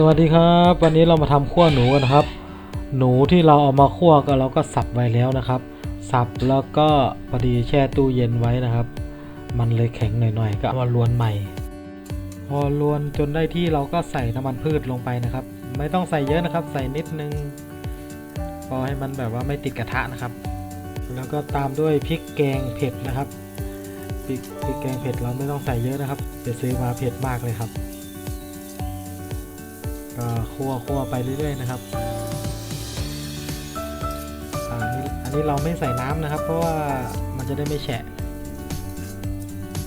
สวัสดีครับ วันนี้เรามาทำขั้วหนูกันนะครับ หนูที่เราเอามาคั่วก็เราก็สับไว้แล้วนะครับ สับแล้วก็พอดีแช่ตู้เย็นไว้นะครับ มันเลยแข็งหน่อยๆ ก็มาลวนใหม่ พอลวนจนได้ที่เราก็ใส่น้ำมันพืชลงไปนะครับ ไม่ต้องใส่เยอะนะครับ ใส่นิดนึงพอให้มันแบบว่าไม่ติดกระทะนะครับ แล้วก็ตามด้วยพริกแกงเผ็ดนะครับพริกพริกแกงเผ็ดเราไม่ต้องใส่เยอะนะครับไปซื้อมาเผ็ดมากเลยครับ ก็คั่วคั่วไปเรื่อยๆนะครับอันนี้อันนี้เราไม่ใส่น้ำนะครับ เพราะว่ามันจะได้ไม่แฉะ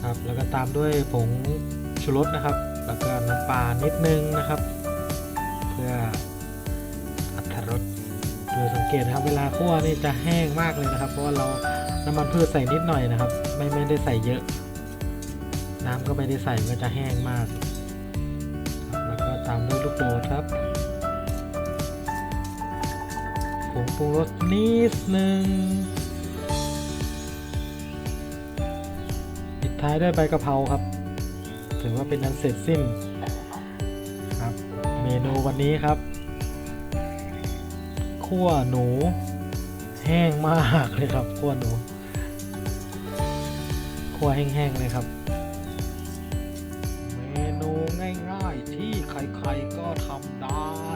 ครับแล้วก็ตามด้วยผงชูรสนะครับ แล้วก็น้ำปลานิดนึงนะครับ เพื่ออัตรสโดยสังเกตนะครับ เวลาคั่วนี่จะแห้งมากเลยนะครับ เพราะว่าเราน้ำมันพืชใส่นิดหน่อยนะครับ ไม่ไม่ได้ใส่เยอะ น้ำก็ไม่ได้ใส่ก็จะแห้งมาก แล้วก็ตามด้วยลูกโด ผงปรุงรสนิดนึงปิดท้ายด้วยใบกะเพราครับ ถือว่าเป็นอันเสร็จสิ้นครับ เมนูวันนี้ครับคั่วหนูแห้งมากเลยครับคั่วหนูคั่วแห้งๆเลยครับ เมนูง่ายๆที่ใครๆก็ทำได้